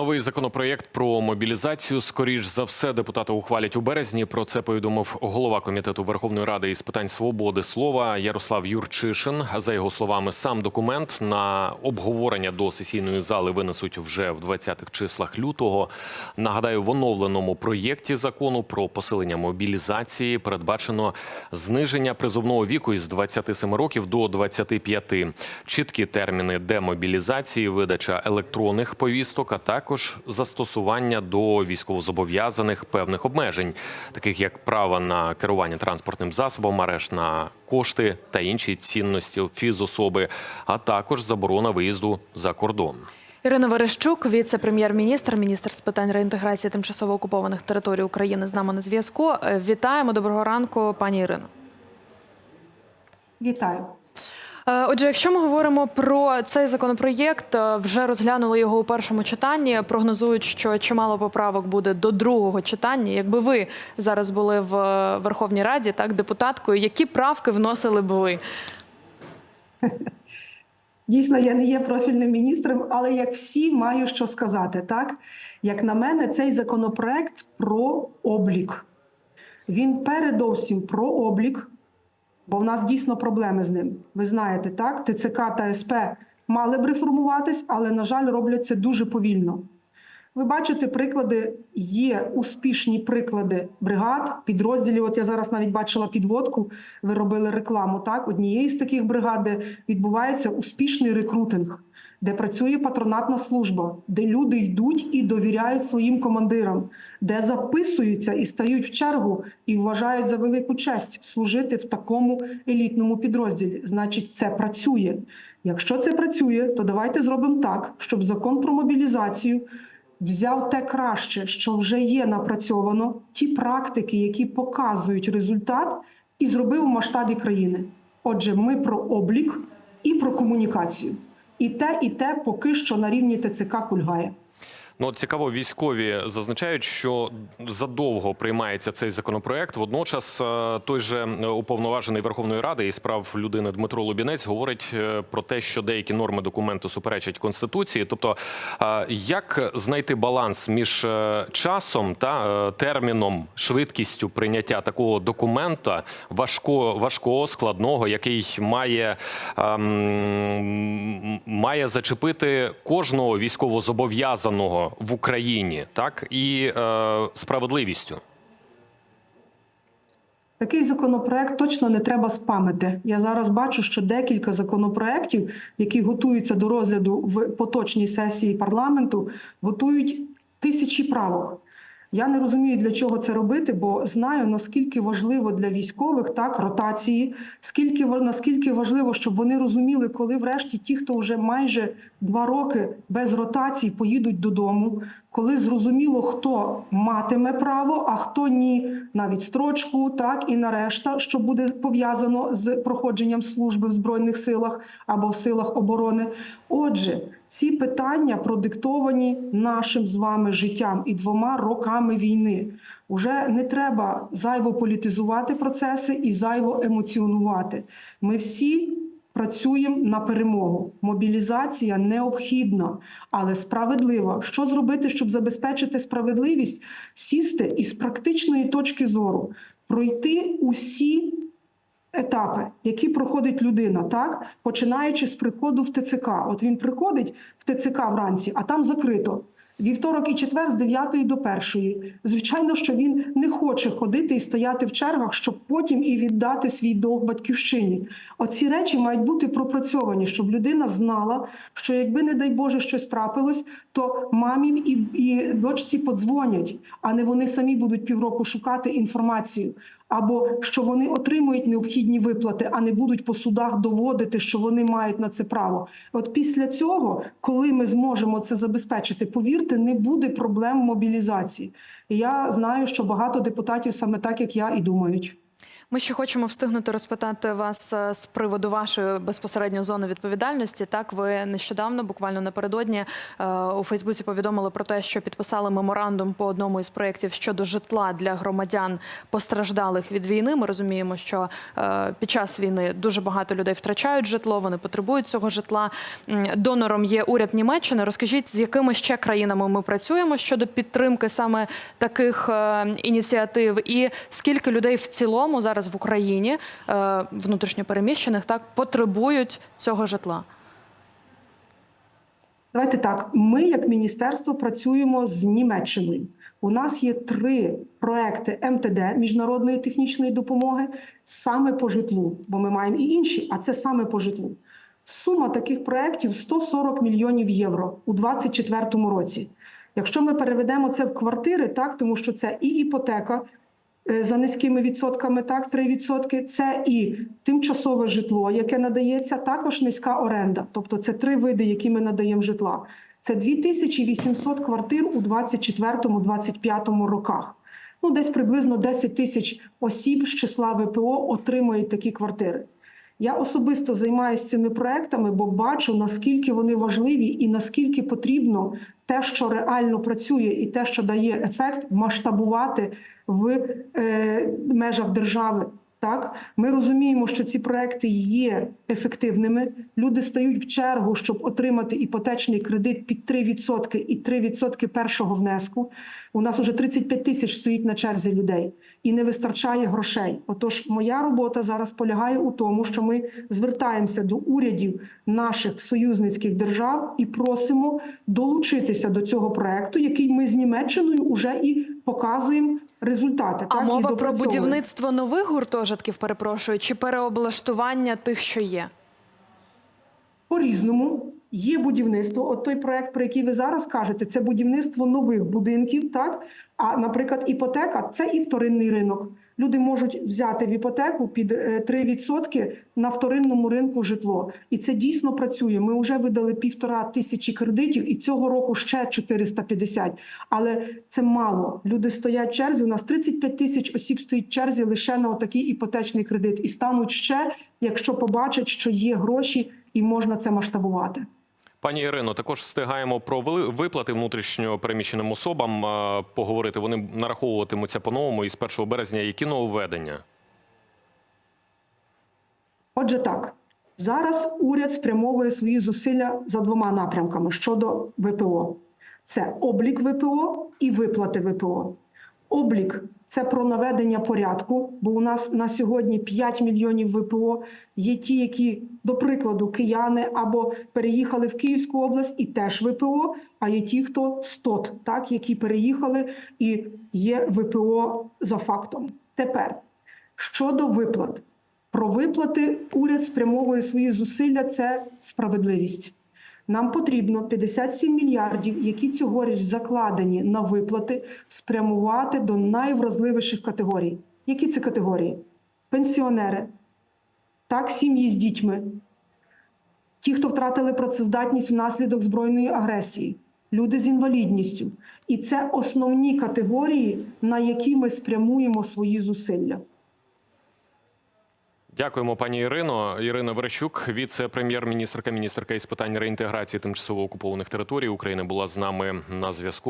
Новий законопроєкт про мобілізацію. Скоріш за все, депутати ухвалять у березні. Про це повідомив голова комітету Верховної Ради із питань свободи слова Ярослав Юрчишин. За його словами, сам документ на обговорення до сесійної зали винесуть вже в 20-х числах лютого. Нагадаю, в оновленому проєкті закону про посилення мобілізації передбачено зниження призовного віку із 27 років до 25. Чіткі терміни демобілізації, видача електронних повісток, а також застосування до військовозобов'язаних певних обмежень, таких як право на керування транспортним засобом, арешт на кошти та інші цінності фізособи, а також заборона виїзду за кордон. Ірина Верещук, віце-прем'єр-міністр, міністр з питань реінтеграції тимчасово окупованих територій України, з нами на зв'язку. Е, Вітаємо, доброго ранку, пані Ірино. Вітаю. Е, Отже, якщо ми говоримо про цей законопроєкт, е, вже розглянули його у першому читанні. Прогнозують, що чимало поправок буде до другого читання. Якби ви зараз були в е, Верховній Раді, так депутаткою, які правки вносили б ви? Дійсно, я не є профільним міністром, але як всі маю що сказати. Так як на мене, цей законопроект про облік. Він передовсім про облік, бо в нас дійсно проблеми з ним. Ви знаєте, так ТЦК та СП мали б реформуватись, але на жаль, роблять це дуже повільно. Ви бачите приклади, є успішні приклади бригад, підрозділів. От я зараз навіть бачила підводку. Ви робили рекламу. Так, однієї з таких бригад, де відбувається успішний рекрутинг, де працює патронатна служба, де люди йдуть і довіряють своїм командирам, де записуються і стають в чергу і вважають за велику честь служити в такому елітному підрозділі. Значить, це працює. Якщо це працює, то давайте зробимо так, щоб закон про мобілізацію взяв те краще, що вже є напрацьовано, ті практики, які показують результат, і зробив у масштабі країни. Отже, ми про облік і про комунікацію. І те, і те поки що на рівні ТЦК кульгає. Ну, от цікаво, військові зазначають, що задовго приймається цей законопроект. Водночас, е, той же уповноважений Верховної Ради із прав людини Дмитро Лубінець говорить е, про те, що деякі норми документу суперечать конституції. Тобто, е, як знайти баланс між часом та терміном, швидкістю прийняття такого документа важко, важкого, складного, який має, ем, має зачепити кожного військовозобов'язаного в Україні, так і е, справедливістю. Такий законопроект точно не треба спамити. Я зараз бачу, що декілька законопроєктів, які готуються до розгляду в поточній сесії парламенту, готують тисячі правок. Я не розумію, для чого це робити, бо знаю наскільки важливо для військових так ротації, скільки наскільки важливо, щоб вони розуміли, коли врешті ті, хто вже майже два роки без ротацій поїдуть додому, коли зрозуміло, хто матиме право, а хто ні, на відстрочку, так і на решта, що буде пов'язано з проходженням служби в збройних силах або в силах оборони. Отже, ці питання продиктовані нашим з вами життям і двома роками війни. Уже не треба зайво політизувати процеси і зайво емоціонувати. Ми всі працюємо на перемогу. Мобілізація необхідна, але справедлива. Що зробити, щоб забезпечити справедливість? Сісти і з практичної точки зору пройти усі етапи, які проходить людина, так починаючи з приходу в ТЦК. От він приходить в ТЦК вранці, а там закрито. Вівторок і четвер з 9 до 1. Звичайно, що він не хоче ходити і стояти в чергах, щоб потім і віддати свій долг батьківщині. Оці речі мають бути пропрацьовані, щоб людина знала, що якби, не дай Боже, щось трапилось, то мамі і, і дочці подзвонять, а не вони самі будуть півроку шукати інформацію. Або що вони отримують необхідні виплати, а не будуть по судах доводити, що вони мають на це право. От після цього, коли ми зможемо це забезпечити, повірте, не буде проблем мобілізації. Я знаю, що багато депутатів саме так, як я, і думають. Ми ще хочемо встигнути розпитати вас е, з приводу вашої безпосередньо зони відповідальності. Так, ви нещодавно, буквально напередодні, е, у Фейсбуці повідомили про те, що підписали меморандум по одному із проєктів щодо житла для громадян постраждалих від війни. Ми розуміємо, що е, під час війни дуже багато людей втрачають житло, вони потребують цього житла. Донором є уряд Німеччини. Розкажіть, з якими ще країнами ми працюємо щодо підтримки саме таких ініціатив, і скільки людей в цілому зараз в Україні е, внутрішньопереміщених так потребують цього житла? Давайте так. Ми, як міністерство, працюємо з Німеччиною. У нас є три проекти МТД міжнародної технічної допомоги саме по житлу, бо ми маємо і інші, а це саме по житлу. Сума таких проєктів 140 мільйонів євро у 2024 році. Якщо ми переведемо це в квартири, так тому що це і іпотека за низькими відсотками, так 3%, це і тимчасове житло, яке надається, також низька оренда. Тобто це три види, які ми надаємо житла. Це 2800 квартир у 24-25 роках. Ну, десь приблизно 10 тисяч осіб з числа ВПО отримують такі квартири. Я особисто займаюся цими проектами, бо бачу, наскільки вони важливі і наскільки потрібно те, що реально працює, і те, що дає ефект, масштабувати в е, межах держави. Так, ми розуміємо, що ці проекти є ефективними. Люди стають в чергу, щоб отримати іпотечний кредит під 3% і 3% першого внеску. У нас уже 35 тисяч стоїть на черзі людей і не вистачає грошей. Отож, моя робота зараз полягає у тому, що ми звертаємося до урядів наших союзницьких держав і просимо долучитися до цього проекту, який ми з Німеччиною вже і показуємо результати. А так, мова про будівництво нових гуртожитків, перепрошую, чи переоблаштування тих, що є? По-різному є будівництво. От той проект, про який ви зараз кажете, це будівництво нових будинків. Так а, наприклад, іпотека це і вторинний ринок. Люди можуть взяти в іпотеку під е, 3% на вторинному ринку житло, і це дійсно працює. Ми вже видали півтора тисячі кредитів, і цього року ще 450. Але це мало. Люди стоять в черзі. У нас 35 тисяч осіб стоїть в черзі лише на отакий іпотечний кредит, і стануть ще, якщо побачать, що є гроші і можна це масштабувати. Пані Ірино, також встигаємо про виплати внутрішньо переміщеним особам поговорити. Вони нараховуватимуться по-новому із 1 березня. Які нововведення? Отже, так зараз уряд спрямовує свої зусилля за двома напрямками щодо ВПО: це облік ВПО і виплати ВПО. Облік це про наведення порядку, бо у нас на сьогодні 5 мільйонів ВПО. Є ті, які, до прикладу, кияни або переїхали в Київську область і теж ВПО, а є ті, хто СТОТ, так, які переїхали і є ВПО за фактом. Тепер щодо виплат. Про виплати уряд спрямовує свої зусилля. Це справедливість. Нам потрібно 57 мільярдів, які цьогоріч закладені на виплати, спрямувати до найвразливіших категорій. Які це категорії? Пенсіонери, так, сім'ї з дітьми, ті, хто втратили працездатність внаслідок збройної агресії, люди з інвалідністю. І це основні категорії, на які ми спрямуємо свої зусилля. Дякуємо, пані Ірино. Ірина Верещук, віце-прем'єр-міністрка, міністерка із питань реінтеграції тимчасово окупованих територій України, була з нами на зв'язку.